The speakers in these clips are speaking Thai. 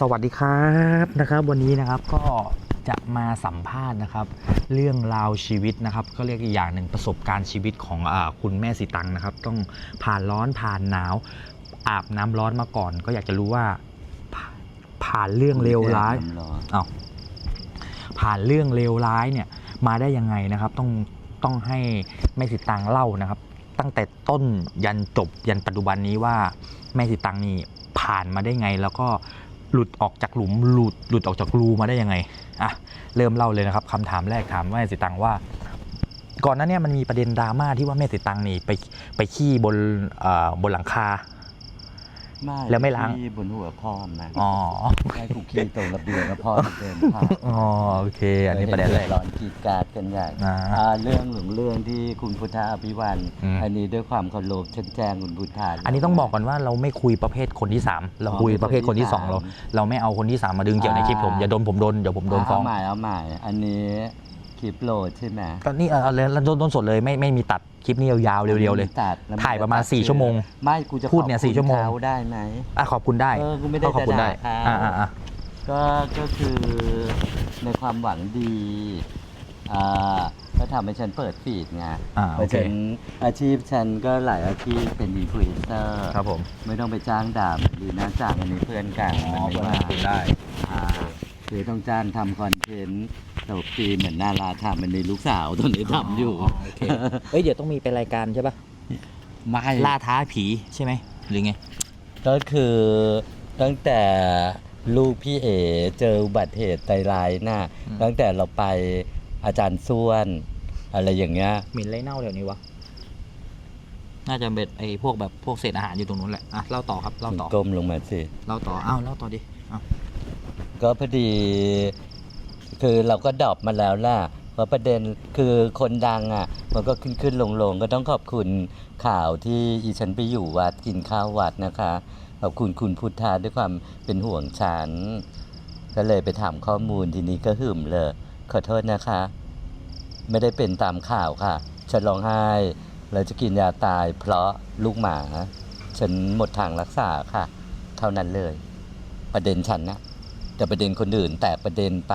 สวัสดีครับนะครับ วันนี้นะครับก็จะมาสัมภาษณ์นะครับ เรื่องราวชีวิตนะครับก็เรียกอีกอย่างหนึ่งประสบการณ์ชีวิตของอาคุณแม่สีตังนะครับ ต้องผ่านร้อนผ่านหนาว อาบน้ำร้อนมาก่อน ก็อยากจะรู้ว่าผ่าผ่านเรื่องเลวร้ายเอาผ่านเรื่องเลวร้ายเนี่ยมาได้ยังไงนะครับ ต้องต้องให้แม่สิตังเล่านะครับ ตั้งแต่ต้นยันจบยันปัจจุบันนี้ว่าแม่สิตังนี่ผ่านมาได้ไงแล้วก็ หลุดออกจากหลุมหลุดหลุดออกจากรูมาได้ยังไงอะเริ่มเล่าเลยนะครับคำถามแรกถามแม่สิตังว่า ก่อนหน้าเนี้มันมีประเด็นดราม่าที่ว่าแม่สิตังนี่ไปไปขี้บนเอ่อบนหลังคา ไม่แล้วไม่ล้าง ที่บนหัวพ่อนะอ๋อ ให้กูขี่ตรงระเบียงแล้วพ่อเดินผ่านอ๋อโอเค อันนี้ประเด็นแรก ร้อนกรีดกราดกันใหญ่อ่าอ่าเรื่องหลงเรื่องที่คุณพุทธาอภิวันอืม อันนี้ด้วยความเคารพฉันแจ้งคุณพุทธา อันนี้ต้องบอกก่อนว่าเราไม่คุยประเภทคนที่ 3 เราคุยประเภทคนที่ 2 เรา เราไม่เอาคนที่ 3 มาดึงเกี่ยวในคลิปผม อย่าโดนผมโดนเดี๋ยวผมโดนฟ้องเอาใหม่เอาใหม่ อันนี้คลิปโหลดใช่ไหม ก็นี่เอาเลยโดนโดนสดเลยไม่ไม่มีตัด คลิปนี้ยาวๆเร็วๆเลย ตัดแล้วนถ่ายประมาณตัด4ชั่วโมงไม่กูจะพูดเนี่ยขอบคุณ4ชั่วโมง เขาได้ไหม อะขอบคุณได้เออกูไม่ได้ขอบคุณได้จะด่าอ่าเขาอ่าอ่า ก็ก็คือในความหวังดีอ่าก็ทำให้ฉันเปิดฟีดไงอ่าเพโอราะเคฉันอาชีพฉันก็หลายอาชีพเป็นอินฟลูเอนเซอร์ครับผมไม่ต้องไปจ้างด่าหรือน่าจ้างอันนี้เพื่อนกันมันไม่ว่า อ่าคือต้องจ้างทำคอนเทนต์ ตบตีเหมือนนาราทำมันในลูกสาวตอนนี้ทำอยู่โอเคเอ้ยเดี๋ยวต้องมีเป็นรายการใช่ป่ะไม่ล่าท้าผีใช่ไหมหรือไงก็คือตั้งแต่ลูกพี่เอเจออุบัติเหตุไตรายน่ะอืมตั้งแต่เราไปอาจารย์ส้วน อะไรอย่างเงี้ยเหม็นไรเน่าเดี๋ยวนี้วะน่าจะเป็นไอ้พวกแบบพวกเศษอาหารอยู่ตรงนู้นแหละอะเล่าต่อครับเล่าต่อก้มลงมาสิเล่าต่ออ้าวเล่าต่อดิอ้าวก็พอดี คือเราก็ดรอปมาแล้วล่ะเพราะประเด็นคือคนดังอะ มันก็ขึ้นขึ้นลงลงก็ต้องขอบคุณข่าวที่อีฉันไปอยู่วัดกินข้าววัดนะคะขอบคุณคุณพุทธาด้วยความเป็นห่วงฉัน ก็เลยไปถามข้อมูลทีนี้ก็หึมเลย ขอโทษนะคะ ไม่ได้เป็นตามข่าวค่ะ ฉันร้องไห้แล้วจะกินยาตายเพราะลูกหมา ฉันหมดทางรักษาค่ะ เท่านั้นเลย ประเด็นฉันนะ แต่ประเด็นคนอื่น แต่ประเด็นไป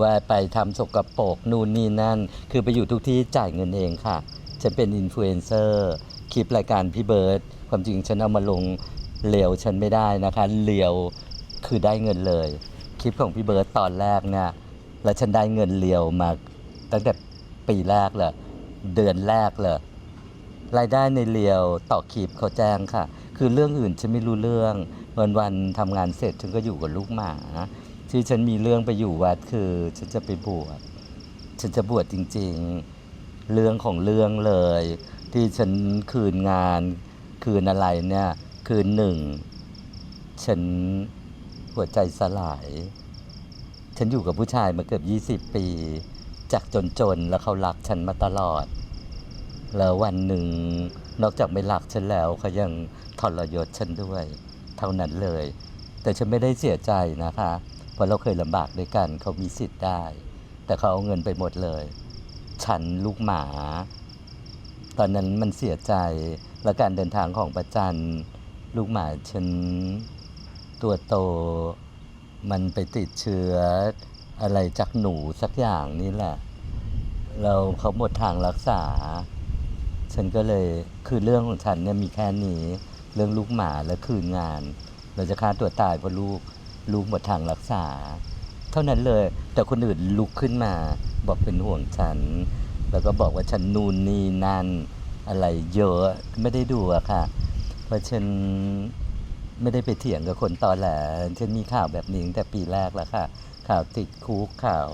ว่าไปทำสกปรกนู่นนี่นั่น คือไปอยู่ทุกที่จ่ายเงินเองค่ะ ฉันเป็นอินฟลูเอนเซอร์คลิปรายการพี่เบิร์ดความจริงฉันเอามาลงเหลวฉันไม่ได้นะคะเหลวคือได้เงินเลย คลิปของพี่เบิร์ดตอนแรกเนี่ยแล้วฉันได้เงินเหลวมาตั้งแต่ปีแรกเลยเดือนแรกเลยรายได้ในเรียวต่อคลิปเขาแจ้งค่ะ คือเรื่องอื่นฉันไม่รู้เรื่อง วันวันทำงานเสร็จฉันก็อยู่กับลูกหมาที่ฉันมีเรื่องไปอยู่วัดคือฉันจะไปบวชฉันจะบวชจริง ๆ เรื่องของเรื่องเลย ที่ฉันคืนงานคืนอะไรเนี่ย คืนหนึ่ง ฉันหัวใจสลาย ฉันอยู่กับผู้ชายมาเกือบ 20 ปี จากจนๆ แล้วเขารักฉันมาตลอด แล้ววันหนึ่งนอกจากไม่รักฉันแล้วเขายังทรยศฉันด้วย เท่านั้นเลย แต่ฉันไม่ได้เสียใจนะคะ เพราะเราเคยลำบากด้วยกันเขามีสิทธิ์ได้ แต่เขาเอาเงินไปหมดเลย ฉันลูกหมา ตอนนั้นมันเสียใจและการเดินทางของประจันลูกหมาฉันตัวโต มันไปติดเชื้ออะไรจากหนูสักอย่างนี่แหละ เราเขาหมดทางรักษา ฉันก็เลยคือเรื่องของฉันเนี่ยมีแค่นี้ เรื่องลูกหมาและคืนงาน เราจะฆ่าตัวตายเพราะลูกลูกหมดทางรักษา เท่านั้นเลย แต่คนอื่นลุกขึ้นมาบอกเป็นห่วงฉัน แล้วก็บอกว่าฉันนูนนี่นั่นอะไรเยอะไม่ได้ดูอะค่ะ เพราะฉันไม่ได้ไปเถียงกับคนตอแหลฉันมีข่าวแบบนี้ตั้งแต่ปีแรกแล้วค่ะ ข่าวติดคุกข่าว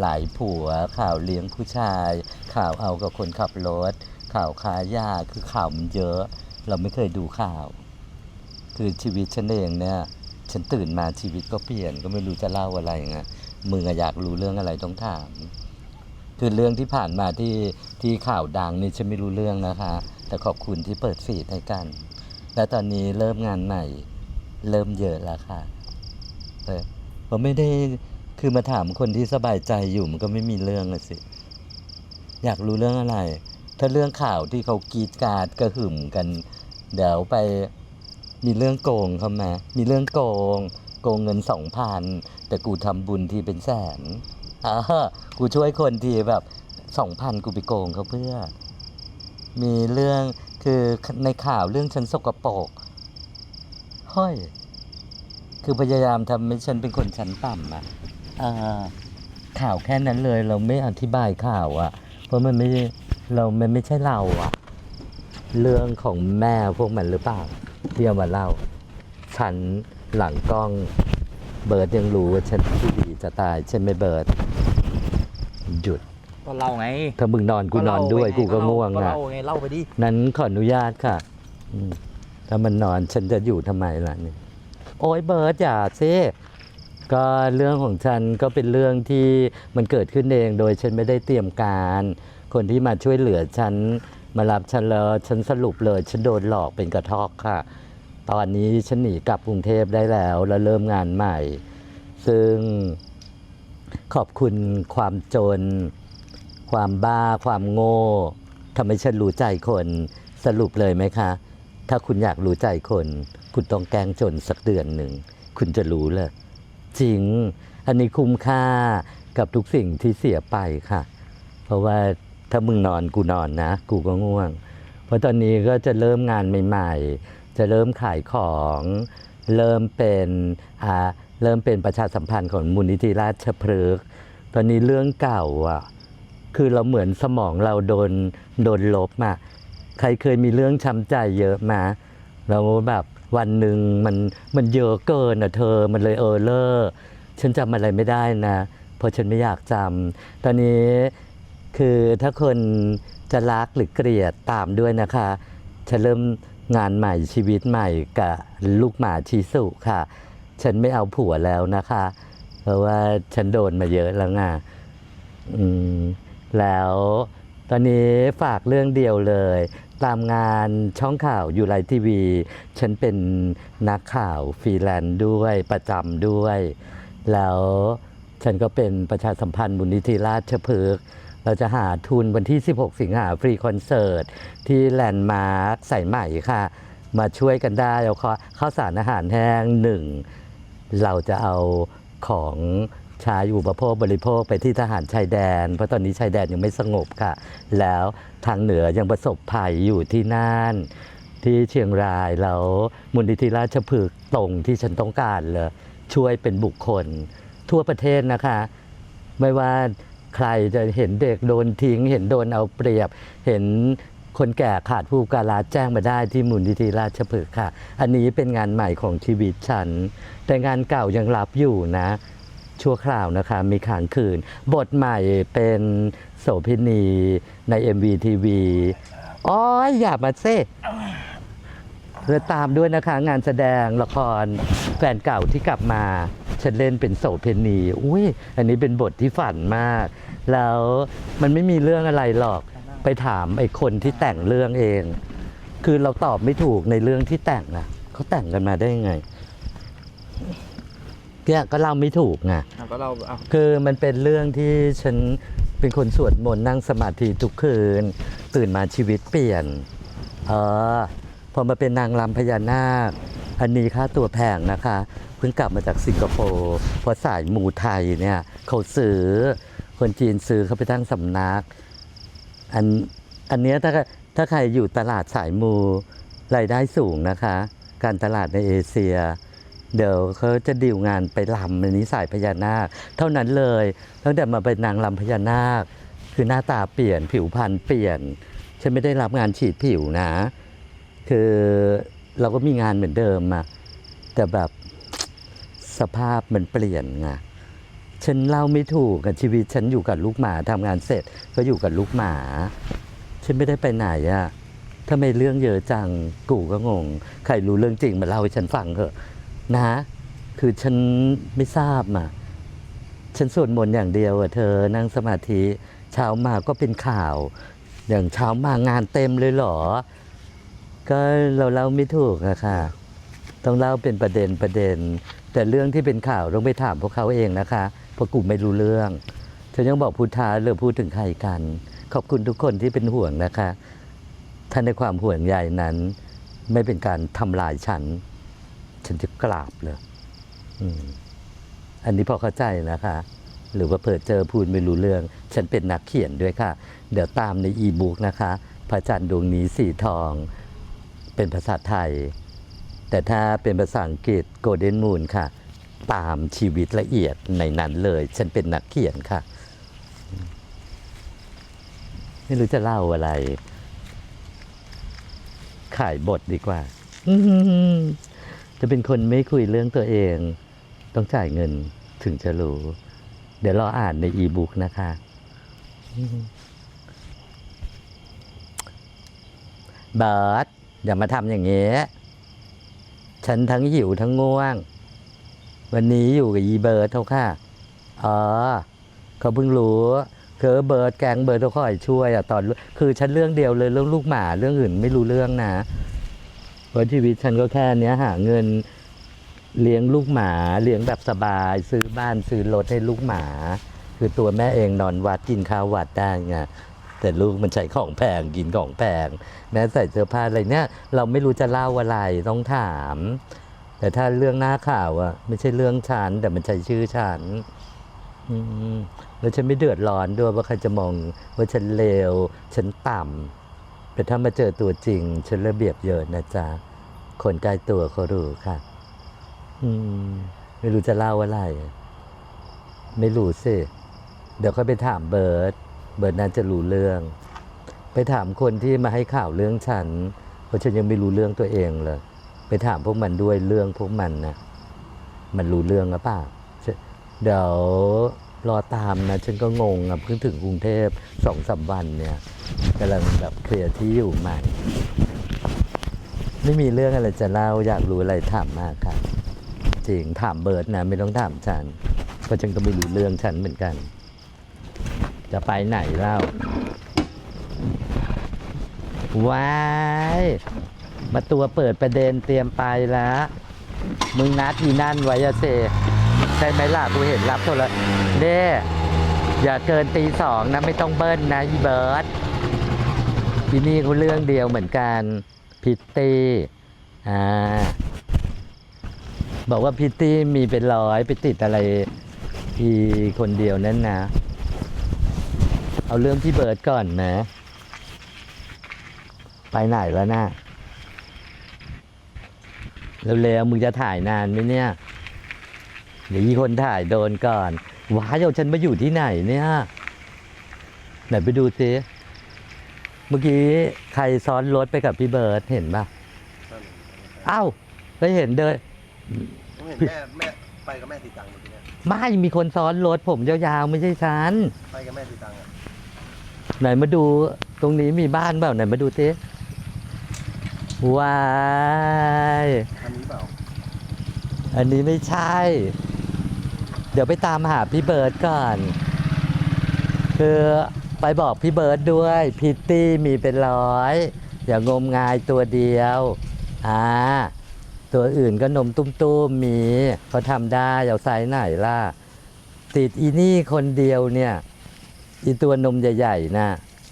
หลายผัว ข่าวเลี้ยงผู้ชาย ข่าวเอากับคนขับรถ ข่าวค้ายาคือข่าวมันเยอะ เราไม่เคยดูข่าว คือชีวิตฉันเองเนี่ยฉันตื่นมาชีวิตก็เปลี่ยนก็ไม่รู้จะเล่าอะไรไงมึงออยากรู้เรื่องอะไรต้องถาม คือเรื่องที่ผ่านมาที่ที่ข่าวดังนี่ฉันไม่รู้เรื่องนะคะ แต่ขอบคุณที่เปิดฟีดให้กัน และตอนนี้เริ่มงานใหม่ เริ่มเยอะแล้วค่ะเออผมไม่ได้คือมาถามคนที่สบายใจอยู่มันก็ไม่มีเรื่องอะสิ อยากรู้เรื่องอะไร ถ้าเรื่องข่าวที่เขากรีดกราดกระหึ่มกัน เดี๋ยวไปมีเรื่องโกงเขาไหมมีเรื่องโกง โกงเงินสองพันแต่กูทำบุญทีเป็นแสนอ่ากูช่วยคนทีแบบสองพันกูไปโกงเขาเพื่อ มีเรื่องคือในข่าวเรื่องฉันสกปรกเฮ้ยคือพยายามทำให้ฉันเป็นคนชั้นต่ำอะอ่าข่าวแค่นั้นเลยเราไม่อธิบายข่าวอะเพราะมันไม่ เรามันไม่ใช่เราอะเรื่องของแม่พวกมันหรือเปล่าที่เอามาเล่า ฉันหลังกล้องเบิร์ดยังรู้ว่าฉันที่ดีจะตายใช่ไหมเบิร์ดหยุดก็เล่าไงถ้ามึงนอนกูนอนด้วย กูก็ง่วงก็อะเล่าไงเล่าไปดินั้นขออนุญาตค่ะอืมถ้ามันนอนฉันจะอยู่ทำไมล่ะนี่โอ้ยเบิร์ดอย่าซิก็เรื่องของฉันก็เป็นเรื่องที่มันเกิดขึ้นเองโดยฉันไม่ได้เตรียมการ คนที่มาช่วยเหลือฉันมารับฉันแล้วฉันสรุปเลยฉันโดนหลอกเป็นกระทอกค่ะ ตอนนี้ฉันหนีกลับกรุงเทพได้แล้วแล้วเริ่มงานใหม่ ซึ่งขอบคุณความจน ความบ้า ความโง่ทำให้ฉันรู้ใจคนสรุปเลยไหมคะ ถ้าคุณอยากรู้ใจคน คุณต้องแกล้งจนสักเดือนหนึ่ง คุณจะรู้เลย จริง อันนี้คุ้มค่ากับทุกสิ่งที่เสียไปค่ะ เพราะว่า ถ้ามึงนอนกูนอนนะ กูก็ง่วง เพราะตอนนี้ก็จะเริ่มงานใหม่ ๆ จะเริ่มขายของ เริ่มเป็นอ่าเริ่มเป็นประชาสัมพันธ์ของมูลนิธิราชพฤกษ์ตอนนี้เรื่องเก่าอะคือเราเหมือนสมองเราโดนโดนลบมาใครเคยมีเรื่องช้ำใจเยอะมาแล้วแบบวันหนึ่งมันมันเยอะเกินอะเธอมันเลยเออเลอร์ฉันจำอะไรไม่ได้นะ เพราะฉันไม่อยากจำตอนนี้ คือถ้าคนจะรักหรือเกลียดตามด้วยนะคะ ฉันเริ่มงานใหม่ชีวิตใหม่กับลูกหมาชีสุค่ะ ฉันไม่เอาผัวแล้วนะคะ เพราะว่าฉันโดนมาเยอะแล้วไงอืมแล้วตอนนี้ฝากเรื่องเดียวเลย ตามงานช่องข่าวยูไลทีวี ฉันเป็นนักข่าวฟรีแลนซ์ด้วยประจำด้วย แล้วฉันก็เป็นประชาสัมพันธ์บุญนิธิราชพฤกษ์ เราจะหาทุนวันที่ 16 สิงหาฟรีคอนเสิร์ต ที่แลนด์มาร์คใส่ใหม่ค่ะ มาช่วยกันได้เอาข้าวข้าวสารอาหารแห้งหนึ่งเราจะเอาของช้อุปโภคบริโภคไปที่ทหารชายแดน เพราะตอนนี้ชายแดนยังไม่สงบค่ะ แล้วทางเหนือยังประสบภัยอยู่ที่น่าน ที่เชียงรายแล้วมูลนิธิราชพฤกษ์ตรงที่ฉันต้องการเลยช่วยเป็นบุคคลทั่วประเทศนะคะ ไม่ว่า ใครจะเห็นเด็กโดนทิ้ง เห็นโดนเอาเปรียบ เห็นคนแก่ขาดผู้การาแจ้งมาได้ที่มูลนิธิราชพฤกษ์ค่ะ อันนี้เป็นงานใหม่ของชีวิตฉัน แต่งานเก่ายังรับอยู่นะ ชั่วคราวนะคะ มีค้างคืน บทใหม่เป็นโสพินีใน MVTV อ๋อยอย่ามาเซ่แล้วตามด้วยนะคะ งานแสดงละครแฟนเก่าที่กลับมา ฉันเล่นเป็นโสเพณีอุ้ยอันนี้เป็นบทที่ฝันมาก แล้วมันไม่มีเรื่องอะไรหรอกไปถามไอ้คนที่แต่งเรื่องเอง คือเราตอบไม่ถูกในเรื่องที่แต่งอะเขาแต่งกันมาได้ยังไงเนี่ยก็เล่าไม่ถูกไงก็เราเอาคือมันเป็นเรื่องที่ฉันเป็นคนสวดมนต์นั่งสมาธิทุกคืน ตื่นมาชีวิตเปลี่ยน เออพอมาเป็นนางรำพญานาค อันนี้ค่าตัวแพงนะคะ เพิ่งกลับมาจากสิงคโปร์เพราะสายมูไทยเนี่ยเขาซื้อคนจีนซื้อเขาไปตั้งสำนัก อันอันเนี้ยถ้าถ้าใครอยู่ตลาดสายมูรายได้สูงนะคะ การตลาดในเอเชีย เดี๋ยวเขาจะดีลงานไปลำอันนี้สายพญานาค เท่านั้นเลยตั้งแต่มาเป็นนางลำพญานาค คือหน้าตาเปลี่ยนผิวพรรณเปลี่ยนฉันไม่ได้รับงานฉีดผิวนะ คือเราก็มีงานเหมือนเดิมอะแต่แบบ สภาพมันเปลี่ยนไงฉันเล่าไม่ถูกกับชีวิตฉันอยู่กับลูกหมาทำงานเสร็จก็อยู่กับลูกหมา ฉันไม่ได้ไปไหนอะทำไมเรื่องเยอะจังกูก็งง ใครรู้เรื่องจริงมาเล่าให้ฉันฟังเถอะ นะ คือฉันไม่ทราบมาฉันสวดมนต์อย่างเดียวอะเธอนั่งสมาธิเช้ามาก็เป็นข่าว อย่างเช้ามางานเต็มเลยเหรอ ก็เราเล่าไม่ถูกอะค่ะ ต้องเล่าเป็นประเด็นประเด็น แต่เรื่องที่เป็นข่าวต้องไปถามพวกเขาเองนะคะเพราะกูไม่รู้เรื่องฉันยังบอกพุทธาเลยพูดถึงใครกัน ขอบคุณทุกคนที่เป็นห่วงนะคะถ้าในความห่วงใยนั้น ไม่เป็นการทำลายฉัน ฉันจะกราบเลยอ,อันนี้พอเข้าใจนะคะ หรือว่าเผิดเจอพูดไม่รู้เรื่อง ฉันเป็นนักเขียนด้วยค่ะ เดี๋ยวตามในอีบุ๊กนะคะ พระจันทร์ดวงนี้สีทอง เป็นภาษาไทย แต่ถ้าเป็นภาษาอังกฤษ Golden Moon ค่ะ ตามชีวิตละเอียดในนั้นเลย ฉันเป็นนักเขียนค่ะ ไม่รู้จะเล่าอะไร ขายบทดีกว่าจะเป็นคนไม่คุยเรื่องตัวเอง ต้องจ่ายเงินถึงจะรู้ เดี๋ยวรออ่านในอีบุ๊กนะคะ เบิร์ดอย่ามาทำอย่างเงี้ย ฉันทั้งหิวทั้งง่วง วันนี้อยู่กับอีเบิร์ดเขาค่ะอ๋อเขาเพิ่งรู้คือเบิร์ดแกงเบิร์ดเขาคอยช่วยอะตอนคือฉันเรื่องเดียวเลยเรื่องลูกหมาเรื่องอื่นไม่รู้เรื่องนะเพราะชีวิตฉันก็แค่เนี้ยหาเงินเลี้ยงลูกหมาเลี้ยงแบบสบาย ซื้อบ้านซื้อรถให้ลูกหมา คือตัวแม่เองนอนวัดกินข้าววัดได้ไง แต่ลูกมันใช้ของแพงกินของแพงแม้ใส่เสื้อผ้าอะไรเนี่ย เราไม่รู้จะเล่าอะไรต้องถาม แต่ถ้าเรื่องหน้าข่าวอะไม่ใช่เรื่องฉันแต่มันใช้ชื่อฉันแล้วฉันไม่เดือดร้อนด้วยว่าใครจะมองว่าฉันเลวฉันต่ำแต่ถ้ามาเจอตัวจริง ฉันระเบียบเยินนะจ๊ะคนใกล้ตัวเขารู้ค่ะ อืม ไม่รู้จะเล่าอะไร ไม่รู้สิ เดี๋ยวค่อยไปถามเบิร์ต เบิร์ตน่าจะรู้เรื่อง ไปถามคนที่มาให้ข่าวเรื่องฉัน เพราะฉันยังไม่รู้เรื่องตัวเองเลย ไปถามพวกมันด้วยเรื่องพวกมันนะมันรู้เรื่องหรือเปล่าเดี๋ยวรอตามนะฉันก็งงอะเพิ่งถึงกรุงเทพสองสามวันเนี่ยกำลังแบบเคลียร์ที่อยู่ใหม่ ไม่มีเรื่องอะไรจะเล่าอยากรู้อะไรถามมากค่ะจริงถามเบิร์ดนะไม่ต้องถามฉันเพราะฉันก็ไม่รู้เรื่องฉันเหมือนกัน จะไปไหนเล่าว้ายมาตัวเปิดประเด็นเตรียมไปแล้ว มึงนัดอีนั่นไว้อะเซใช่ไหมล่ะกูเห็นรับโทรศัพท์เด้อย่าเกินตีสองนะไม่ต้องเบิ้ลนะอีเบิร์ดที่นี่เขาเรื่องเดียวเหมือนกันพิตตี้อ่าบอกว่าพิตตี้มีเป็นร้อยไปติดอะไรอีคนเดียวนั่นนะ เอาเรื่องพี่เบิร์ดก่อนนะ ไปไหนแล้วนะเร็วๆมึงจะถ่ายนานไหมเนี่ย เดี๋ยวอีคนถ่ายโดนก่อนว้ายเอาฉันมาอยู่ที่ไหนเนี่ยไหนไปดูซิเมื่อกี้ใครซ้อนรถไปกับพี่เบิร์ดเห็นปะเอ้าไปเห็นเดินผมเห็นแม่แม่ไปกับแม่สีตังค์เมื่อกี้เนี่ยไม่มีคนซ้อนรถผมยาวๆไม่ใช่ฉัน ไปกับแม่สีตังค์อะ ไหนมาดูตรงนี้มีบ้านเปล่าไหนมาดูซิว้ายคันนี้เปล่า อันนี้ไม่ใช่ เดี๋ยวไปตามหาพี่เบิร์ดก่อน คือไปบอกพี่เบิร์ดด้วย พิตตี้มีเป็นร้อย อย่างงมงายตัวเดียว อ่า ตัวอื่นก็นมตุ้มๆมีเขาทำได้เอาไซส์ไหนล่ะ ติดอีนี่คนเดียวเนี่ย อีตัวนมใหญ่ๆนะ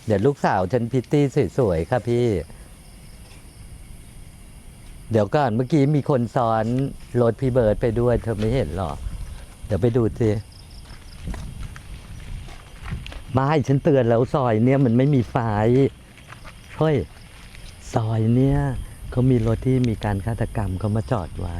เดี๋ยวลูกสาวฉันพิตตี้สวยๆค่ะพี่ เดี๋ยวก่อนเมื่อกี้มีคนซ้อนรถพี่เบิร์ดไปด้วย เธอไม่เห็นหรอ เดี๋ยวไปดูสิไม่ฉันเตือนแล้วซอยเนี่ยมันไม่มีไฟเฮ้ยซอยเนี่ยเขามีรถที่มีการฆาตกรรมเขามาจอดไว้